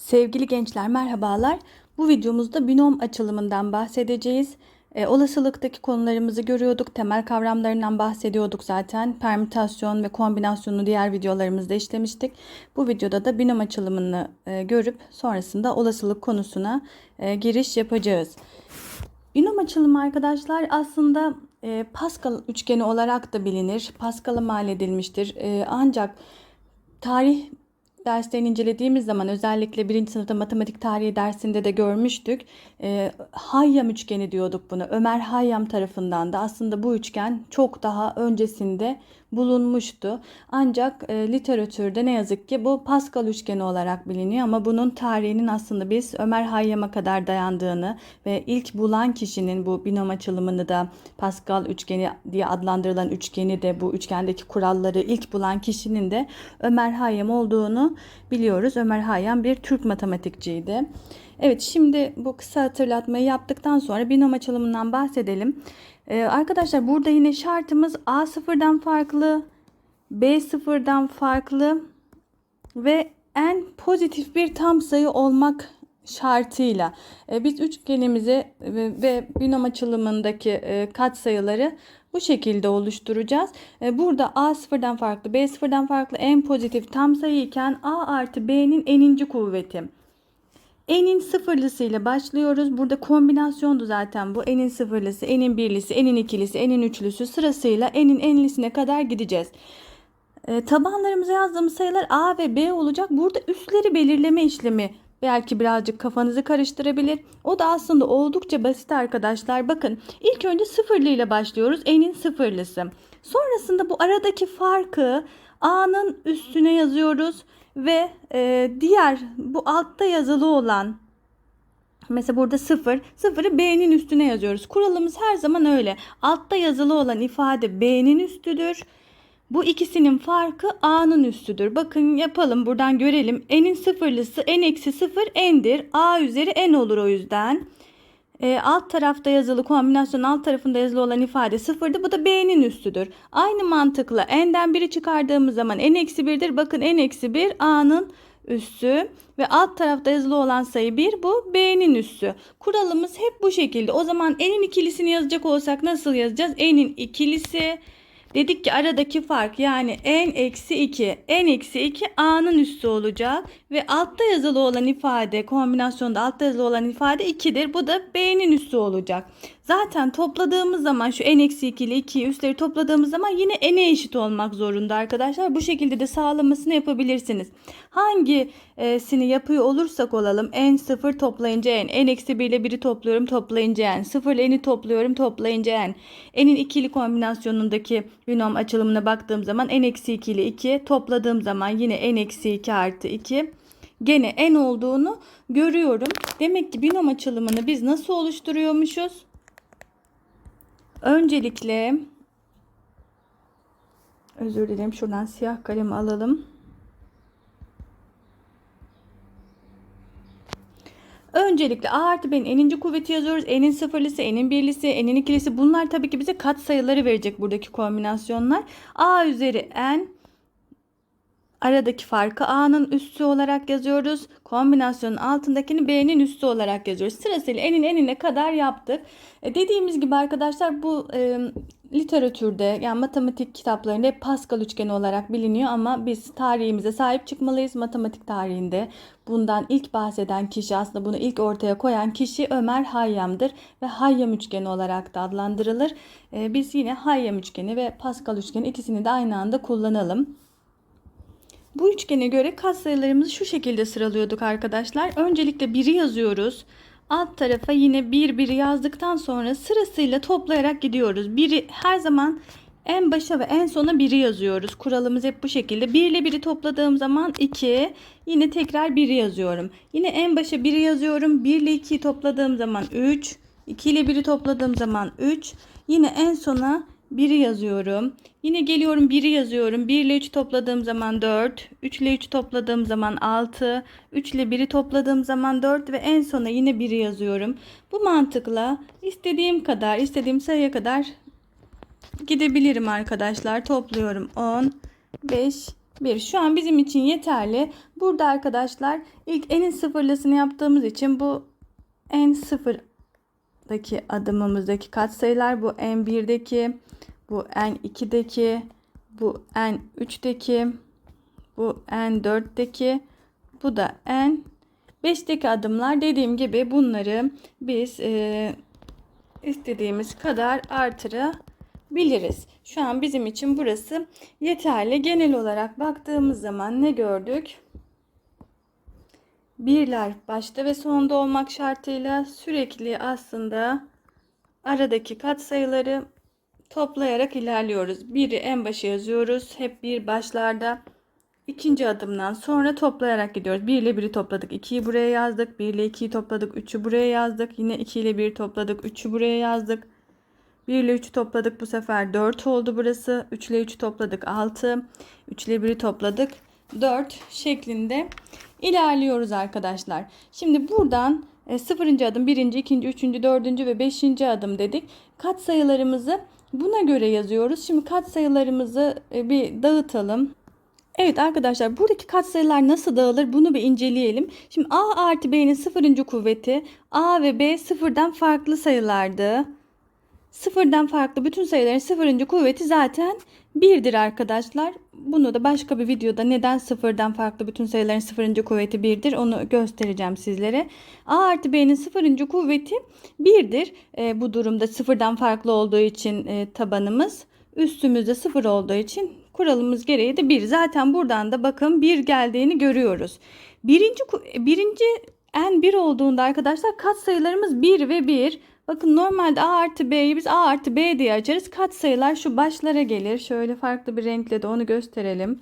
Sevgili gençler merhabalar. Bu videomuzda binom açılımından bahsedeceğiz. E, olasılıktaki konularımızı görüyorduk. Temel kavramlarından bahsediyorduk zaten. Permütasyon ve kombinasyonu diğer videolarımızda işlemiştik. Bu videoda da binom açılımını e, görüp sonrasında olasılık konusuna e, giriş yapacağız. Binom açılımı arkadaşlar aslında e, Pascal üçgeni olarak da bilinir. Pascal'a mal edilmiştir. E, ancak tarih derslerini incelediğimiz zaman özellikle birinci sınıfta matematik tarihi dersinde de görmüştük. E, Hayyam üçgeni diyorduk buna. Ömer Hayyam tarafından da aslında bu üçgen çok daha öncesinde bulunmuştu. Ancak e, literatürde ne yazık ki bu Pascal üçgeni olarak biliniyor ama bunun tarihinin aslında biz Ömer Hayyam'a kadar dayandığını ve ilk bulan kişinin bu binom açılımını da Pascal üçgeni diye adlandırılan üçgeni de bu üçgendeki kuralları ilk bulan kişinin de Ömer Hayyam olduğunu biliyoruz. Ömer Hayyam bir Türk matematikçiydi. Evet şimdi bu kısa hatırlatmayı yaptıktan sonra binom açılımından bahsedelim. Ee, arkadaşlar burada yine şartımız A sıfırdan farklı, B sıfırdan farklı ve en pozitif bir tam sayı olmak şartıyla e, biz üçgenimizi ve, ve binom açılımındaki e, katsayıları bu şekilde oluşturacağız. E, burada A sıfırdan farklı, B sıfırdan farklı en pozitif tam sayı iken A artı B'nin eninci kuvveti. N'in sıfırlısıyla başlıyoruz. Burada kombinasyondu zaten bu. N'in sıfırlısı, N'in birlisi, N'in ikilisi, N'in üçlüsü sırasıyla N'in enlisine kadar gideceğiz. E, tabanlarımıza yazdığımız sayılar A ve B olacak. Burada üsleri belirleme işlemi belki birazcık kafanızı karıştırabilir. O da aslında oldukça basit arkadaşlar. Bakın ilk önce sıfırlı ile başlıyoruz. N'in sıfırlısı. Sonrasında bu aradaki farkı A'nın üstüne yazıyoruz ve e, diğer bu altta yazılı olan Mesela burada 0. 0'ı B'nin üstüne yazıyoruz. Kuralımız her zaman öyle. Altta yazılı olan ifade B'nin üstüdür. Bu ikisinin farkı A'nın üstüdür. Bakın yapalım buradan görelim. N'in sıfırlısı N eksi 0 N'dir. A üzeri N olur o yüzden. E, alt tarafta yazılı kombinasyon alt tarafında yazılı olan ifade sıfırdı. Bu da B'nin üstüdür. Aynı mantıkla N'den biri çıkardığımız zaman N eksi 1'dir. Bakın N eksi 1 A'nın üssü ve alt tarafta yazılı olan sayı 1 bu B'nin üssü. Kuralımız hep bu şekilde. O zaman N'in ikilisini yazacak olsak nasıl yazacağız? N'in ikilisi Dedik ki aradaki fark yani n eksi 2. n eksi 2 a'nın üssü olacak. Ve altta yazılı olan ifade kombinasyonda altta yazılı olan ifade 2'dir. Bu da b'nin üssü olacak. Zaten topladığımız zaman şu n eksi 2 ile 2'yi üstleri topladığımız zaman yine n'e eşit olmak zorunda arkadaşlar. Bu şekilde de sağlamasını yapabilirsiniz. Hangisini yapıyor olursak olalım n 0 toplayınca n. n eksi 1 ile 1'i topluyorum toplayınca n. 0 ile n'i topluyorum toplayınca n. n'in ikili kombinasyonundaki binom açılımına baktığım zaman n eksi 2 ile 2 topladığım zaman yine n eksi 2 artı 2 gene n olduğunu görüyorum. Demek ki binom açılımını biz nasıl oluşturuyormuşuz? Öncelikle özür dilerim şuradan siyah kalemi alalım. Öncelikle A artı B'nin eninci kuvveti yazıyoruz. N'in sıfırlısı, N'in birlisi, N'in ikilisi. Bunlar tabii ki bize kat sayıları verecek buradaki kombinasyonlar. A üzeri N aradaki farkı A'nın üssü olarak yazıyoruz. Kombinasyonun altındakini B'nin üssü olarak yazıyoruz. Sırasıyla N'in enine kadar yaptık. E dediğimiz gibi arkadaşlar bu e, literatürde yani matematik kitaplarında Pascal üçgeni olarak biliniyor ama biz tarihimize sahip çıkmalıyız. Matematik tarihinde bundan ilk bahseden kişi aslında bunu ilk ortaya koyan kişi Ömer Hayyam'dır ve Hayyam üçgeni olarak da adlandırılır. E, biz yine Hayyam üçgeni ve Pascal üçgeni ikisini de aynı anda kullanalım. Bu üçgene göre katsayılarımızı şu şekilde sıralıyorduk arkadaşlar. Öncelikle 1'i yazıyoruz. Alt tarafa yine 1 1 yazdıktan sonra sırasıyla toplayarak gidiyoruz. 1'i her zaman en başa ve en sona 1'i yazıyoruz. Kuralımız hep bu şekilde. 1 ile 1'i topladığım zaman 2. Yine tekrar 1'i yazıyorum. Yine en başa 1'i yazıyorum. 1 ile 2'yi topladığım zaman 3. 2 ile 1'i topladığım zaman 3. Yine en sona 1'i yazıyorum. Yine geliyorum 1'i yazıyorum. 1 ile 3 topladığım zaman 4. 3 ile 3 topladığım zaman 6. 3 ile 1'i topladığım zaman 4 ve en sona yine 1'i yazıyorum. Bu mantıkla istediğim kadar, istediğim sayıya kadar gidebilirim arkadaşlar. Topluyorum 10, 5, 1. Şu an bizim için yeterli. Burada arkadaşlar ilk enin sıfırlısını yaptığımız için bu en sıfırdaki adımımızdaki katsayılar bu n1'deki, bu n2'deki, bu n3'deki, bu n4'deki, bu da n5'teki adımlar. Dediğim gibi bunları biz e, istediğimiz kadar artırabiliriz. Şu an bizim için burası yeterli. Genel olarak baktığımız zaman ne gördük? Birler başta ve sonda olmak şartıyla sürekli aslında aradaki katsayıları toplayarak ilerliyoruz. Biri en başa yazıyoruz. Hep bir başlarda. İkinci adımdan sonra toplayarak gidiyoruz. 1 ile 1'i topladık. 2'yi buraya yazdık. 1 ile 2'yi topladık. 3'ü buraya yazdık. Yine 2 ile 1'i topladık. 3'ü buraya yazdık. 1 ile 3'ü topladık. Bu sefer 4 oldu burası. 3 ile 3'ü topladık. 6. 3 ile 1'i topladık. 4 şeklinde ilerliyoruz arkadaşlar. Şimdi buradan e, sıfırıncı adım, birinci, ikinci, üçüncü, dördüncü ve beşinci adım dedik. Kat sayılarımızı buna göre yazıyoruz. Şimdi kat sayılarımızı e, bir dağıtalım. Evet arkadaşlar buradaki katsayılar nasıl dağılır bunu bir inceleyelim. Şimdi A artı B'nin sıfırıncı kuvveti A ve B sıfırdan farklı sayılardı. Sıfırdan farklı bütün sayıların sıfırıncı kuvveti zaten birdir arkadaşlar. Bunu da başka bir videoda neden sıfırdan farklı bütün sayıların sıfırıncı kuvveti birdir onu göstereceğim sizlere. A artı B'nin sıfırıncı kuvveti birdir. E, bu durumda sıfırdan farklı olduğu için e, tabanımız üstümüzde sıfır olduğu için kuralımız gereği de 1. Zaten buradan da bakın 1 geldiğini görüyoruz. Birinci, birinci en 1 olduğunda arkadaşlar kat sayılarımız 1 ve 1. Bakın normalde A artı B'yi biz A artı B diye açarız. Kat sayılar şu başlara gelir. Şöyle farklı bir renkle de onu gösterelim.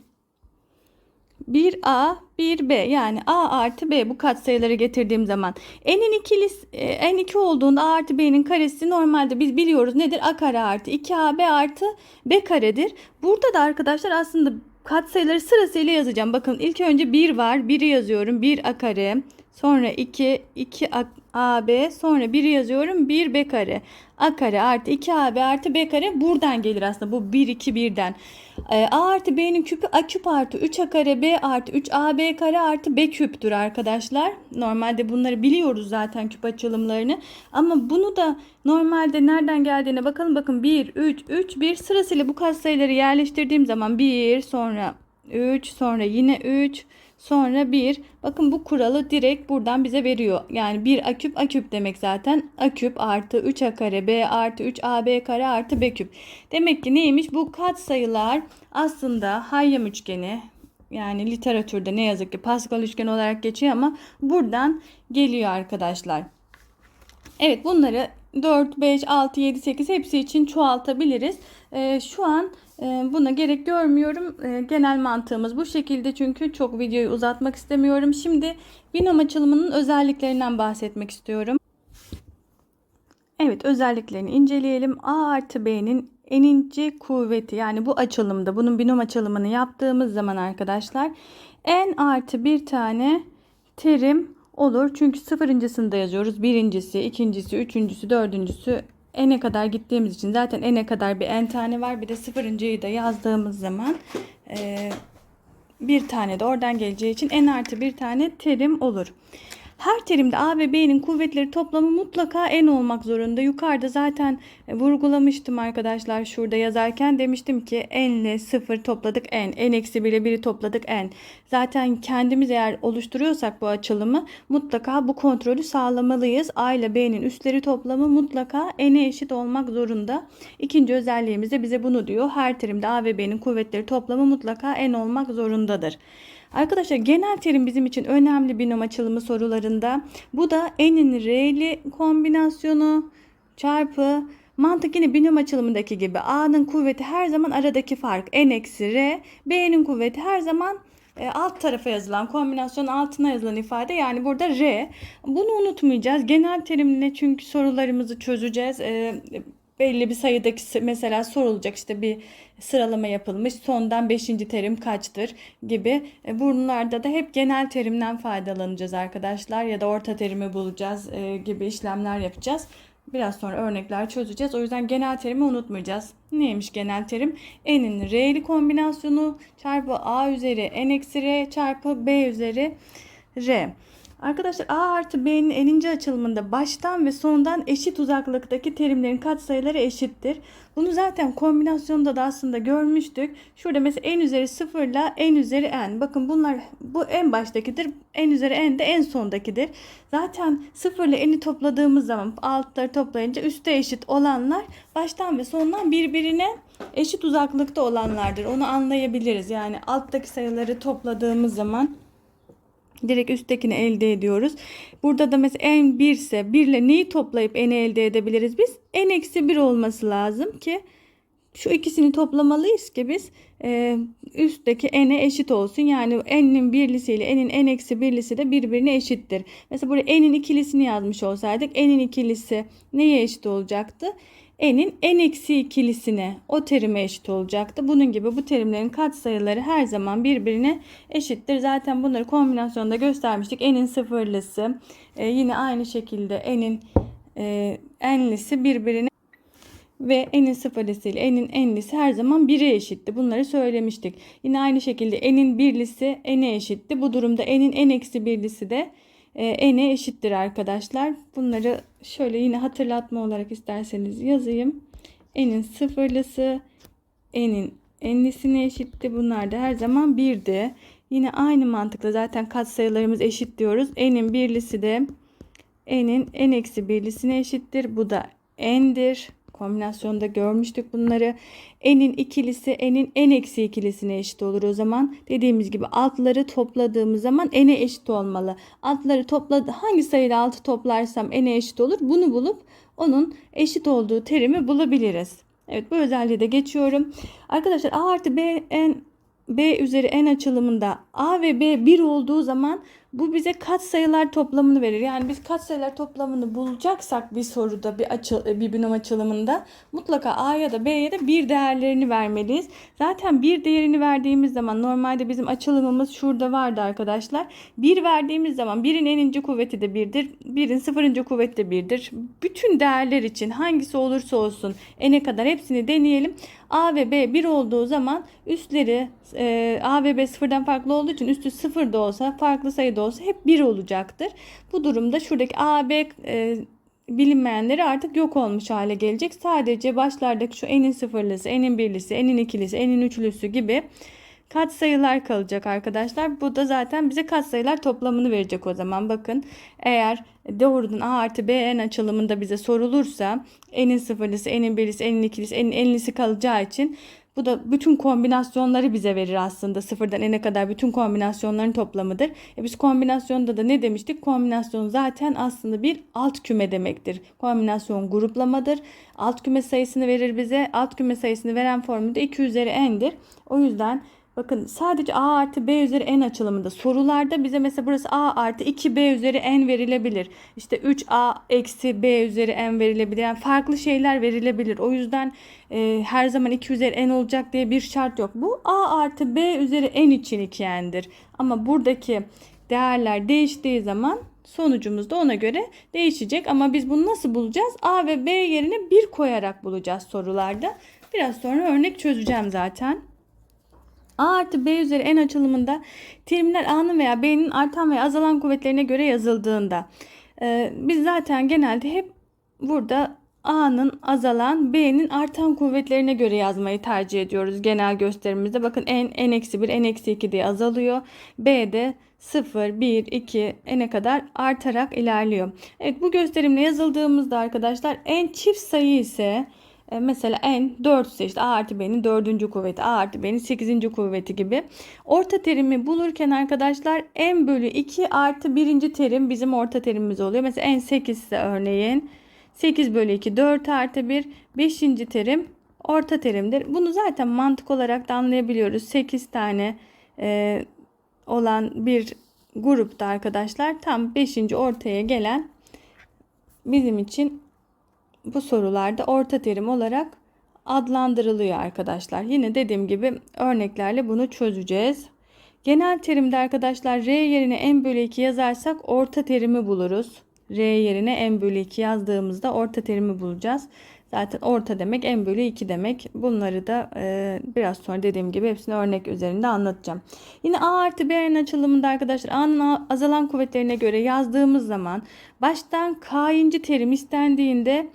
1A, 1B yani A artı B bu katsayıları getirdiğim zaman n'in ikilis e, n 2 olduğunda A artı B'nin karesi normalde biz biliyoruz nedir? A kare artı 2AB artı B karedir. Burada da arkadaşlar aslında katsayıları sırasıyla yazacağım. Bakın ilk önce 1 var. 1'i yazıyorum. 1 A kare. Sonra 2, 2 AB. Sonra 1'i yazıyorum. 1 B kare. A kare artı 2 AB artı B kare buradan gelir aslında. Bu 1, 2, 1'den. A artı B'nin küpü A küp artı 3 A kare B artı 3 AB kare artı B küptür arkadaşlar. Normalde bunları biliyoruz zaten küp açılımlarını. Ama bunu da normalde nereden geldiğine bakalım. Bakın 1, 3, 3, 1 sırasıyla bu katsayıları yerleştirdiğim zaman 1 sonra 3 sonra yine 3 sonra 1. Bakın bu kuralı direkt buradan bize veriyor. Yani 1 a küp a küp demek zaten. a küp artı 3 a kare b artı 3 ab kare artı b küp. Demek ki neymiş? Bu katsayılar aslında Hayyam üçgeni yani literatürde ne yazık ki Pascal üçgeni olarak geçiyor ama buradan geliyor arkadaşlar. Evet bunları 4, 5, 6, 7, 8 hepsi için çoğaltabiliriz. Ee, şu an buna gerek görmüyorum. E, genel mantığımız bu şekilde çünkü çok videoyu uzatmak istemiyorum. Şimdi binom açılımının özelliklerinden bahsetmek istiyorum. Evet özelliklerini inceleyelim. A artı B'nin eninci kuvveti yani bu açılımda bunun binom açılımını yaptığımız zaman arkadaşlar n artı bir tane terim olur. Çünkü sıfırıncısını da yazıyoruz. Birincisi, ikincisi, üçüncüsü, dördüncüsü n'e kadar gittiğimiz için zaten n'e kadar bir n tane var. Bir de sıfırıncıyı da yazdığımız zaman e, bir tane de oradan geleceği için n artı bir tane terim olur. Her terimde A ve B'nin kuvvetleri toplamı mutlaka n olmak zorunda. Yukarıda zaten vurgulamıştım arkadaşlar şurada yazarken demiştim ki n ile 0 topladık n, n eksi 1 ile 1'i topladık n. Zaten kendimiz eğer oluşturuyorsak bu açılımı mutlaka bu kontrolü sağlamalıyız. A ile B'nin üstleri toplamı mutlaka n'e eşit olmak zorunda. İkinci özelliğimiz de bize bunu diyor. Her terimde A ve B'nin kuvvetleri toplamı mutlaka n olmak zorundadır. Arkadaşlar genel terim bizim için önemli binom açılımı sorularında. Bu da n'in r'li kombinasyonu çarpı mantık yine binom açılımındaki gibi a'nın kuvveti her zaman aradaki fark n eksi r b'nin kuvveti her zaman e, alt tarafa yazılan kombinasyon altına yazılan ifade yani burada R. Bunu unutmayacağız. Genel terimle çünkü sorularımızı çözeceğiz. E, belli bir sayıdaki mesela sorulacak işte bir sıralama yapılmış sondan 5. terim kaçtır gibi e, bunlarda da hep genel terimden faydalanacağız arkadaşlar ya da orta terimi bulacağız e, gibi işlemler yapacağız. Biraz sonra örnekler çözeceğiz. O yüzden genel terimi unutmayacağız. Neymiş genel terim? N'in R'li kombinasyonu çarpı A üzeri N eksi R çarpı B üzeri R. Arkadaşlar A artı B'nin eninci açılımında baştan ve sondan eşit uzaklıktaki terimlerin katsayıları eşittir. Bunu zaten kombinasyonda da aslında görmüştük. Şurada mesela n üzeri 0 ile n üzeri n. Bakın bunlar bu en baştakidir. n üzeri n de en sondakidir. Zaten 0 ile n'i topladığımız zaman altları toplayınca üste eşit olanlar baştan ve sondan birbirine eşit uzaklıkta olanlardır. Onu anlayabiliriz. Yani alttaki sayıları topladığımız zaman direkt üsttekini elde ediyoruz. Burada da mesela n 1 ise 1 ile neyi toplayıp n'i elde edebiliriz biz? n eksi 1 olması lazım ki şu ikisini toplamalıyız ki biz e, üstteki n'e eşit olsun. Yani n'in birlisi ile n'in n eksi birlisi de birbirine eşittir. Mesela buraya n'in ikilisini yazmış olsaydık n'in ikilisi neye eşit olacaktı? N'in n eksi ikilisine o terime eşit olacaktı. Bunun gibi bu terimlerin katsayıları her zaman birbirine eşittir. Zaten bunları kombinasyonda göstermiştik. n'in sıfırlısı e, yine aynı şekilde n'in e, n'lisi birbirine ve n'in sıfırlısı ile n'in n'lisi her zaman 1'e eşitti. Bunları söylemiştik. Yine aynı şekilde n'in birlisi n'e eşitti. Bu durumda n'in n eksi birlisi de n'e eşittir arkadaşlar. Bunları şöyle yine hatırlatma olarak isterseniz yazayım. n'in sıfırlısı n'in n'lisine eşitti. Bunlar da her zaman 1'di. Yine aynı mantıkla zaten katsayılarımız eşit diyoruz. n'in birlisi de n'in n eksi birlisine eşittir. Bu da n'dir. Kombinasyonda görmüştük bunları. N'in ikilisi n'in n eksi ikilisine eşit olur o zaman. Dediğimiz gibi altları topladığımız zaman n'e eşit olmalı. Altları topladı hangi sayıyla altı toplarsam n'e eşit olur. Bunu bulup onun eşit olduğu terimi bulabiliriz. Evet bu özelliği de geçiyorum. Arkadaşlar a artı b n b üzeri n açılımında a ve b 1 olduğu zaman bu bize katsayılar toplamını verir. Yani biz katsayılar toplamını bulacaksak bir soruda bir açı, bir binom açılımında mutlaka a ya da b'ye de bir değerlerini vermeliyiz. Zaten bir değerini verdiğimiz zaman normalde bizim açılımımız şurada vardı arkadaşlar. Bir verdiğimiz zaman birin eninci kuvveti de birdir. Birin sıfırıncı kuvveti de birdir. Bütün değerler için hangisi olursa olsun n'e kadar hepsini deneyelim. A ve B 1 olduğu zaman üstleri e, A ve B sıfırdan farklı olduğu için üstü sıfır da olsa farklı sayıda olsa hep 1 olacaktır. Bu durumda şuradaki A, B e, bilinmeyenleri artık yok olmuş hale gelecek. Sadece başlardaki şu n'in sıfırlısı, n'in birlisi, n'in ikilisi, n'in üçlüsü gibi katsayılar kalacak arkadaşlar. Bu da zaten bize katsayılar toplamını verecek o zaman. Bakın eğer doğrudan A artı B n açılımında bize sorulursa n'in sıfırlısı, n'in birlisi, n'in ikilisi, n'in enlisi kalacağı için bu da bütün kombinasyonları bize verir aslında. Sıfırdan n'e kadar bütün kombinasyonların toplamıdır. E biz kombinasyonda da ne demiştik? Kombinasyon zaten aslında bir alt küme demektir. Kombinasyon gruplamadır. Alt küme sayısını verir bize. Alt küme sayısını veren formülde 2 üzeri n'dir. O yüzden Bakın sadece a artı b üzeri n açılımında sorularda bize mesela burası a artı 2b üzeri n verilebilir. İşte 3a eksi b üzeri n verilebilir. Yani farklı şeyler verilebilir. O yüzden e, her zaman 2 üzeri n olacak diye bir şart yok. Bu a artı b üzeri n için 2n'dir. Ama buradaki değerler değiştiği zaman sonucumuz da ona göre değişecek. Ama biz bunu nasıl bulacağız? A ve B yerine 1 koyarak bulacağız sorularda. Biraz sonra örnek çözeceğim zaten. A artı B üzeri n açılımında terimler A'nın veya B'nin artan veya azalan kuvvetlerine göre yazıldığında e, biz zaten genelde hep burada A'nın azalan, B'nin artan kuvvetlerine göre yazmayı tercih ediyoruz genel gösterimizde. Bakın n, n-1, n-2 diye azalıyor. B de 0, 1, 2, n'e kadar artarak ilerliyor. Evet bu gösterimle yazıldığımızda arkadaşlar n çift sayı ise e, mesela n 4 ise işte a artı b'nin 4. kuvveti a artı b'nin 8. kuvveti gibi. Orta terimi bulurken arkadaşlar n bölü 2 artı 1. terim bizim orta terimimiz oluyor. Mesela n 8 ise örneğin 8 bölü 2 4 artı 1 5. terim orta terimdir. Bunu zaten mantık olarak da anlayabiliyoruz. 8 tane e, olan bir grupta arkadaşlar tam 5. ortaya gelen bizim için bu sorularda orta terim olarak adlandırılıyor arkadaşlar. Yine dediğim gibi örneklerle bunu çözeceğiz. Genel terimde arkadaşlar R yerine n bölü 2 yazarsak orta terimi buluruz. R yerine n bölü 2 yazdığımızda orta terimi bulacağız. Zaten orta demek n bölü 2 demek. Bunları da e, biraz sonra dediğim gibi hepsini örnek üzerinde anlatacağım. Yine A artı B'nin açılımında arkadaşlar A'nın azalan kuvvetlerine göre yazdığımız zaman baştan K'inci terim istendiğinde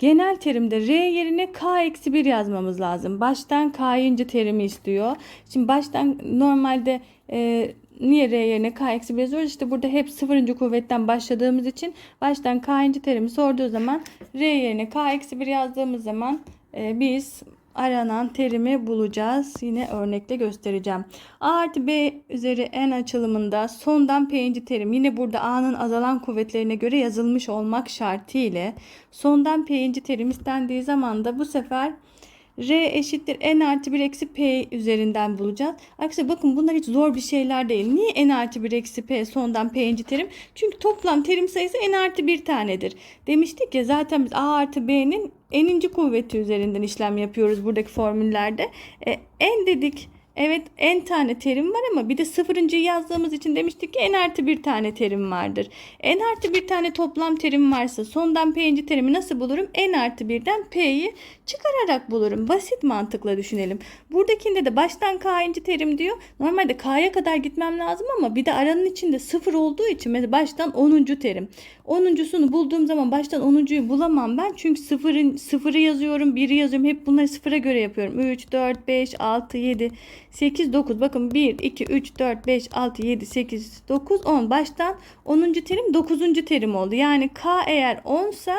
Genel terimde R yerine K eksi 1 yazmamız lazım. Baştan K'inci terimi istiyor. Şimdi baştan normalde e, niye R yerine K eksi 1 yazıyoruz? İşte burada hep sıfırıncı kuvvetten başladığımız için baştan K'inci terimi sorduğu zaman R yerine K eksi 1 yazdığımız zaman e, biz aranan terimi bulacağız. Yine örnekle göstereceğim. A artı B üzeri n açılımında sondan P'inci terim yine burada A'nın azalan kuvvetlerine göre yazılmış olmak şartı ile sondan P'inci terim istendiği zaman da bu sefer R eşittir n artı 1 eksi P üzerinden bulacağız. Arkadaşlar bakın bunlar hiç zor bir şeyler değil. Niye n artı 1 eksi P sondan P'inci terim? Çünkü toplam terim sayısı n artı 1 tanedir. Demiştik ya zaten biz A artı B'nin n'inci kuvveti üzerinden işlem yapıyoruz buradaki formüllerde. E, n dedik. Evet n tane terim var ama bir de sıfırıncıyı yazdığımız için demiştik ki n artı bir tane terim vardır. n artı bir tane toplam terim varsa sondan p'inci terimi nasıl bulurum? n artı birden p'yi çıkararak bulurum. Basit mantıkla düşünelim. Buradakinde de baştan k'inci terim diyor. Normalde k'ya kadar gitmem lazım ama bir de aranın içinde sıfır olduğu için mesela baştan 10. terim. 10.sunu bulduğum zaman baştan 10.yu bulamam ben. Çünkü sıfırın, sıfırı yazıyorum, biri yazıyorum. Hep bunları sıfıra göre yapıyorum. 3, 4, 5, 6, 7, 8, 9. Bakın 1, 2, 3, 4, 5, 6, 7, 8, 9, 10. Baştan 10. terim 9. terim oldu. Yani K eğer 10 sa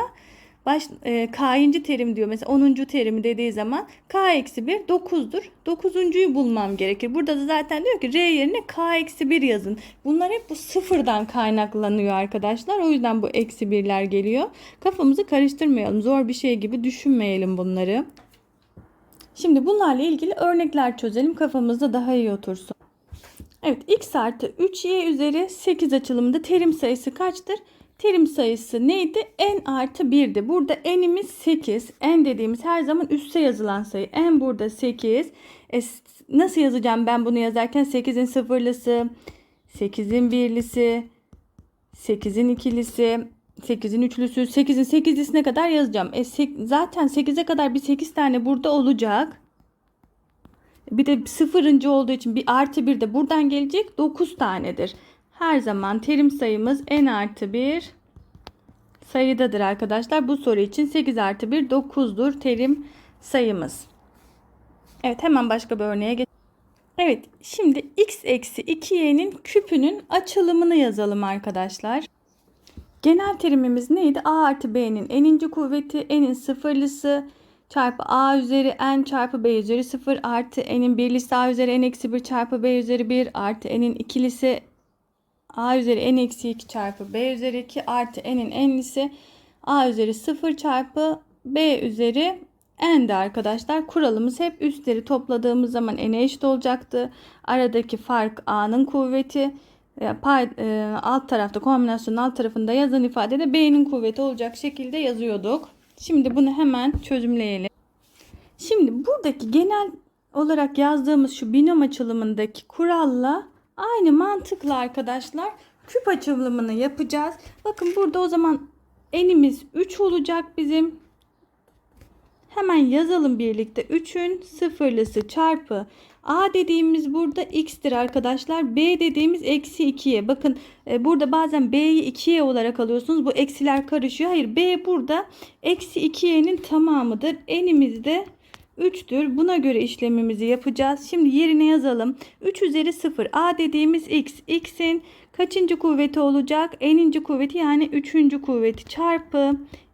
baş, e, K'inci terim diyor. Mesela 10. terimi dediği zaman K eksi 1 9'dur. 9.yu bulmam gerekir. Burada da zaten diyor ki R yerine K eksi 1 yazın. Bunlar hep bu sıfırdan kaynaklanıyor arkadaşlar. O yüzden bu eksi birler geliyor. Kafamızı karıştırmayalım. Zor bir şey gibi düşünmeyelim bunları. Şimdi bunlarla ilgili örnekler çözelim. Kafamızda daha iyi otursun. Evet x artı 3y üzeri 8 açılımında terim sayısı kaçtır? Terim sayısı neydi? n artı 1'di. Burada n'imiz 8. n dediğimiz her zaman üste yazılan sayı. n burada 8. E, nasıl yazacağım ben bunu yazarken? 8'in sıfırlısı, 8'in birlisi, 8'in ikilisi, 8'in üçlüsü, 8'in 8'lisine kadar yazacağım. E, zaten 8'e kadar bir 8 tane burada olacak. Bir de sıfırıncı olduğu için bir artı bir de buradan gelecek 9 tanedir. Her zaman terim sayımız n artı 1 sayıdadır arkadaşlar. Bu soru için 8 artı 1 9'dur terim sayımız. Evet hemen başka bir örneğe geçelim. Evet şimdi x eksi 2y'nin küpünün açılımını yazalım arkadaşlar. Genel terimimiz neydi? a artı b'nin n'inci kuvveti n'in sıfırlısı çarpı a üzeri n çarpı b üzeri 0 artı n'in birlisi a üzeri n eksi 1 çarpı b üzeri 1 artı n'in ikilisi a üzeri n eksi 2 çarpı b üzeri 2 artı n'in n'lisi a üzeri 0 çarpı b üzeri n'di arkadaşlar. Kuralımız hep üstleri topladığımız zaman n'e eşit olacaktı. Aradaki fark a'nın kuvveti. E, pay, e, alt tarafta kombinasyonun alt tarafında yazan ifadede b'nin kuvveti olacak şekilde yazıyorduk. Şimdi bunu hemen çözümleyelim. Şimdi buradaki genel olarak yazdığımız şu binom açılımındaki kuralla aynı mantıkla arkadaşlar küp açılımını yapacağız. Bakın burada o zaman enimiz 3 olacak bizim. Hemen yazalım birlikte. 3'ün sıfırlısı çarpı A dediğimiz burada x'tir arkadaşlar. B dediğimiz eksi 2'ye. Bakın e, burada bazen B'yi 2'ye olarak alıyorsunuz. Bu eksiler karışıyor. Hayır B burada eksi 2y'nin tamamıdır. N'imiz de 3'tür. Buna göre işlemimizi yapacağız. Şimdi yerine yazalım. 3 üzeri 0. A dediğimiz x. X'in kaçıncı kuvveti olacak? N'inci kuvveti yani 3. kuvveti çarpı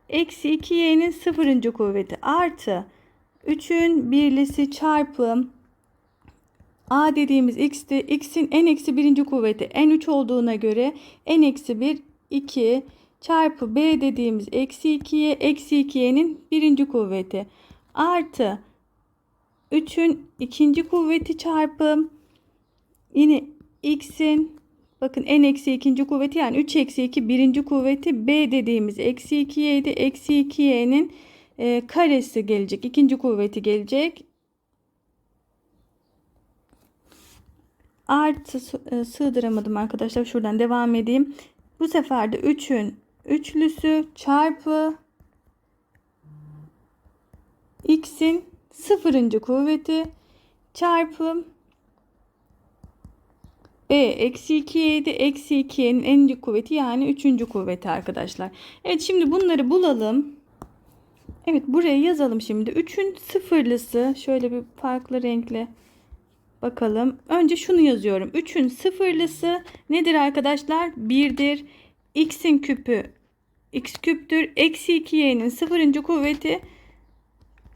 eksi 2y'nin 0. kuvveti artı 3'ün birlisi çarpı A dediğimiz x'ti. X'in n eksi birinci kuvveti n3 olduğuna göre n eksi 1 2 çarpı b dediğimiz eksi 2'ye eksi 2y'nin birinci kuvveti artı 3'ün ikinci kuvveti çarpı yine x'in bakın n eksi ikinci kuvveti yani 3 eksi 2 birinci kuvveti b dediğimiz eksi 2y'ydi. Eksi 2y'nin e, karesi gelecek. ikinci kuvveti gelecek. Artı e, sığdıramadım arkadaşlar. Şuradan devam edeyim. Bu sefer de 3'ün üçlüsü çarpı x'in sıfırıncı kuvveti çarpı e eksi 2y'ydi. Eksi 2y'nin en kuvveti yani üçüncü kuvveti arkadaşlar. Evet şimdi bunları bulalım. Evet buraya yazalım şimdi. 3'ün sıfırlısı şöyle bir farklı renkle bakalım. Önce şunu yazıyorum. 3'ün sıfırlısı nedir arkadaşlar? 1'dir. X'in küpü x küptür. Eksi 2y'nin sıfırıncı kuvveti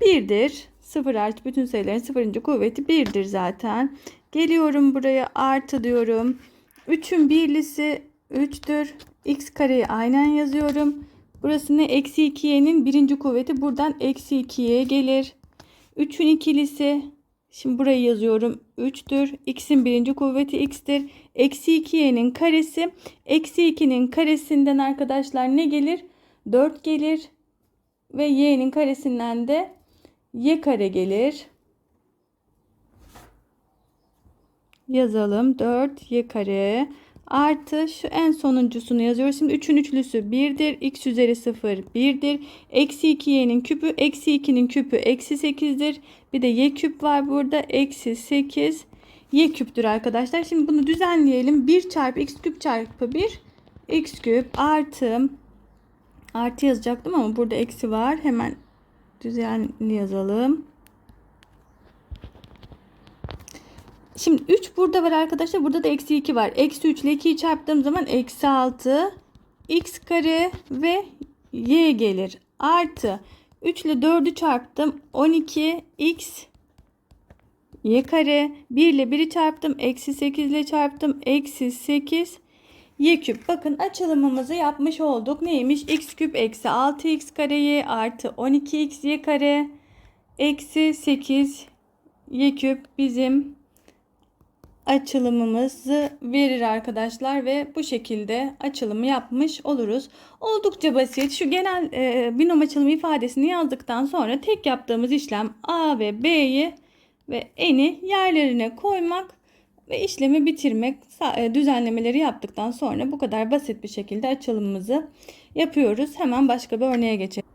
1'dir. 0 artı bütün sayıların sıfırıncı kuvveti 1'dir zaten. Geliyorum buraya artı diyorum. 3'ün birlisi 3'tür. X kareyi aynen yazıyorum. Burası ne? Eksi 2y'nin birinci kuvveti. Buradan eksi 2y gelir. 3'ün ikilisi. Şimdi burayı yazıyorum. 3'tür. X'in birinci kuvveti x'tir. Eksi 2y'nin karesi. Eksi 2'nin karesinden arkadaşlar ne gelir? 4 gelir. Ve y'nin karesinden de y kare gelir. yazalım. 4 y kare artı şu en sonuncusunu yazıyoruz. Şimdi 3'ün üçlüsü 1'dir. x üzeri 0 1'dir. Eksi 2y'nin küpü eksi 2'nin küpü eksi 8'dir. Bir de y küp var burada. Eksi 8 y küptür arkadaşlar. Şimdi bunu düzenleyelim. 1 çarpı x küp çarpı 1 x küp artı artı yazacaktım ama burada eksi var. Hemen düzenli yazalım. Şimdi 3 burada var arkadaşlar. Burada da eksi 2 var. Eksi 3 ile 2'yi çarptığım zaman eksi 6 x kare ve y gelir. Artı 3 ile 4'ü çarptım. 12 x y kare. 1 ile 1'i çarptım. Eksi 8 ile çarptım. Eksi 8 y küp. Bakın açılımımızı yapmış olduk. Neymiş? x küp eksi 6x kare y artı 12x y kare eksi 8 y küp bizim açılımımızı verir arkadaşlar ve bu şekilde açılımı yapmış oluruz. Oldukça basit. Şu genel e, binom açılımı ifadesini yazdıktan sonra tek yaptığımız işlem A ve B'yi ve N'i yerlerine koymak ve işlemi bitirmek, e, düzenlemeleri yaptıktan sonra bu kadar basit bir şekilde açılımımızı yapıyoruz. Hemen başka bir örneğe geçelim.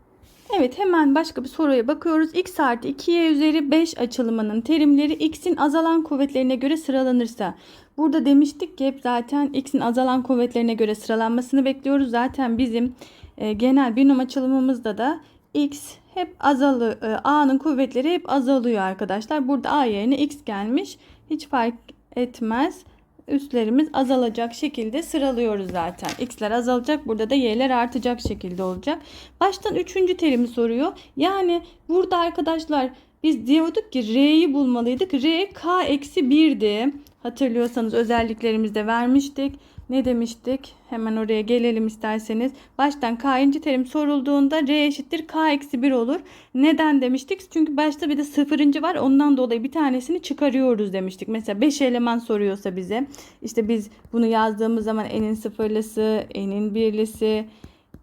Evet hemen başka bir soruya bakıyoruz. x artı 2y üzeri 5 açılımının terimleri x'in azalan kuvvetlerine göre sıralanırsa. Burada demiştik ki hep zaten x'in azalan kuvvetlerine göre sıralanmasını bekliyoruz. Zaten bizim e, genel binom açılımımızda da x hep azalı e, a'nın kuvvetleri hep azalıyor arkadaşlar. Burada a yerine x gelmiş. Hiç fark etmez üstlerimiz azalacak şekilde sıralıyoruz zaten. X'ler azalacak. Burada da Y'ler artacak şekilde olacak. Baştan üçüncü terimi soruyor. Yani burada arkadaşlar biz diyorduk ki R'yi bulmalıydık. R K eksi 1'di. Hatırlıyorsanız özelliklerimizde vermiştik. Ne demiştik? Hemen oraya gelelim isterseniz. Baştan k'inci terim sorulduğunda r eşittir k eksi 1 olur. Neden demiştik? Çünkü başta bir de sıfırıncı var. Ondan dolayı bir tanesini çıkarıyoruz demiştik. Mesela 5 eleman soruyorsa bize. işte biz bunu yazdığımız zaman n'in sıfırlısı, n'in birlisi,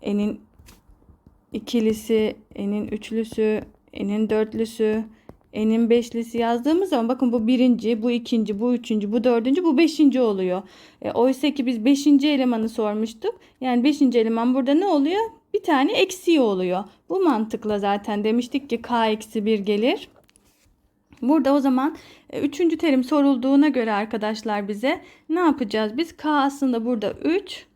n'in ikilisi, n'in üçlüsü, n'in dörtlüsü, n'in beşlisi yazdığımız zaman bakın bu birinci, bu ikinci, bu üçüncü, bu dördüncü, bu beşinci oluyor. E, oysa ki biz beşinci elemanı sormuştuk. Yani beşinci eleman burada ne oluyor? Bir tane eksiği oluyor. Bu mantıkla zaten demiştik ki k eksi bir gelir. Burada o zaman e, üçüncü terim sorulduğuna göre arkadaşlar bize ne yapacağız? Biz k aslında burada 3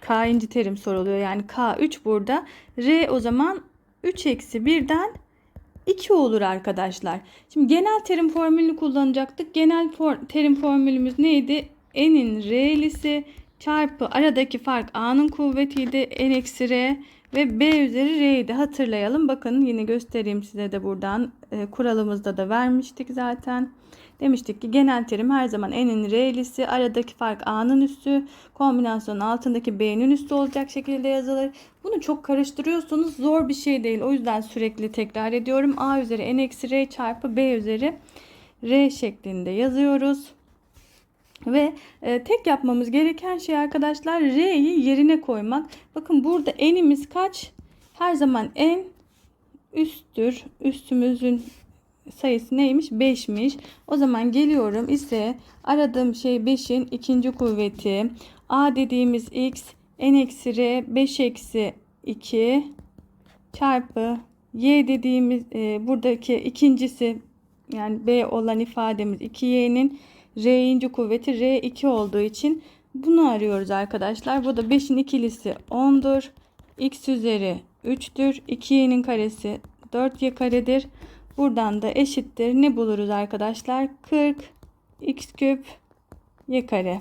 k'inci terim soruluyor. Yani k 3 burada. R o zaman 3 eksi 1'den 2 olur arkadaşlar. Şimdi genel terim formülünü kullanacaktık. Genel for terim formülümüz neydi? N'in R'lisi çarpı aradaki fark A'nın kuvvetiydi. N eksi R ve B üzeri R'ydi. Hatırlayalım. Bakın yine göstereyim size de buradan. E, kuralımızda da vermiştik zaten. Demiştik ki genel terim her zaman n'in r'lisi, aradaki fark a'nın üssü, kombinasyonun altındaki b'nin üssü olacak şekilde yazılır. Bunu çok karıştırıyorsunuz zor bir şey değil. O yüzden sürekli tekrar ediyorum. a üzeri n eksi r çarpı b üzeri r şeklinde yazıyoruz. Ve e, tek yapmamız gereken şey arkadaşlar r'yi yerine koymak. Bakın burada n'imiz kaç? Her zaman n üsttür. Üstümüzün sayısı neymiş? 5'miş. O zaman geliyorum ise aradığım şey 5'in ikinci kuvveti. A dediğimiz x, n eksi r 5 eksi 2 çarpı y dediğimiz e, buradaki ikincisi yani b olan ifademiz 2y'nin r'inci kuvveti r2 olduğu için bunu arıyoruz arkadaşlar. Bu da 5'in ikilisi 10'dur. x üzeri 3'tür. 2y'nin karesi 4y karedir. Buradan da eşittir. Ne buluruz arkadaşlar? 40 x küp y kare.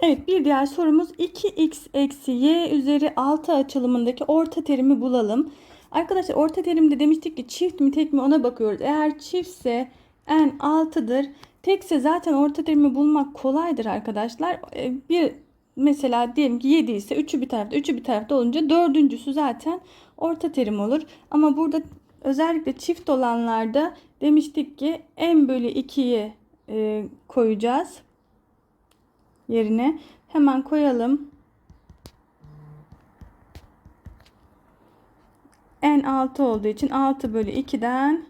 Evet bir diğer sorumuz 2x eksi y üzeri 6 açılımındaki orta terimi bulalım. Arkadaşlar orta terimde demiştik ki çift mi tek mi ona bakıyoruz. Eğer çiftse n 6'dır. Tekse zaten orta terimi bulmak kolaydır arkadaşlar. Ee, Bir mesela diyelim ki 7 ise 3'ü bir tarafta 3'ü bir tarafta olunca dördüncüsü zaten orta terim olur. Ama burada özellikle çift olanlarda demiştik ki n bölü 2'yi e, koyacağız yerine. Hemen koyalım. n 6 olduğu için 6 bölü 2'den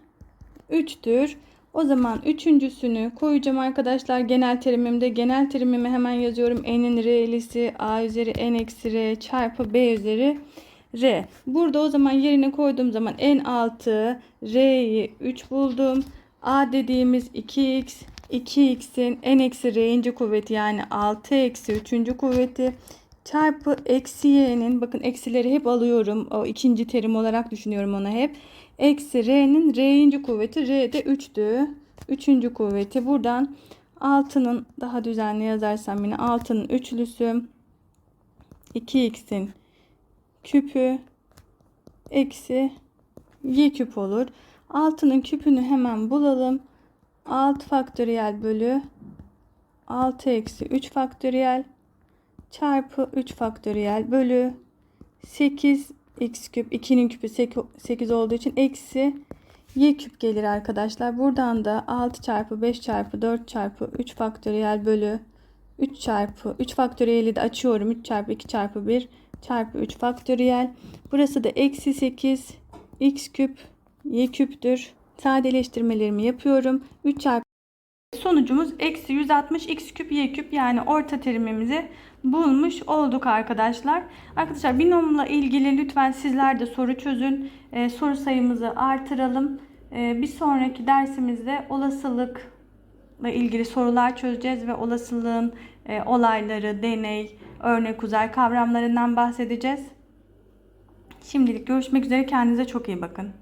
3'tür. O zaman üçüncüsünü koyacağım arkadaşlar. Genel terimimde genel terimimi hemen yazıyorum. n'in r'lisi a üzeri n eksi r çarpı b üzeri r. Burada o zaman yerine koyduğum zaman n 6 r'yi 3 buldum. a dediğimiz 2x 2x'in n eksi r'inci kuvveti yani 6 eksi 3. kuvveti çarpı eksi y'nin bakın eksileri hep alıyorum. O ikinci terim olarak düşünüyorum onu hep. Eksi r'nin r'inci kuvveti r de 3'tü. Üçüncü kuvveti buradan 6'nın daha düzenli yazarsam yine 6'nın üçlüsü 2x'in küpü eksi y küp olur. 6'nın küpünü hemen bulalım. 6 faktöriyel bölü 6 eksi 3 faktöriyel çarpı 3 faktöriyel bölü 8 x küp 2'nin küpü 8 olduğu için eksi y küp gelir arkadaşlar. Buradan da 6 çarpı 5 çarpı 4 çarpı 3 faktöriyel bölü 3 çarpı 3 faktöriyeli de açıyorum. 3 çarpı 2 çarpı 1 çarpı 3 faktöriyel. Burası da eksi 8 x küp y küptür. Sadeleştirmelerimi yapıyorum. 3 çarpı Sonucumuz eksi 160 x küp y küp yani orta terimimizi bulmuş olduk arkadaşlar. Arkadaşlar binomla ilgili lütfen sizler de soru çözün. Ee, soru sayımızı artıralım. Ee, bir sonraki dersimizde olasılıkla ilgili sorular çözeceğiz ve olasılığın e, olayları, deney, örnek uzay kavramlarından bahsedeceğiz. Şimdilik görüşmek üzere. Kendinize çok iyi bakın.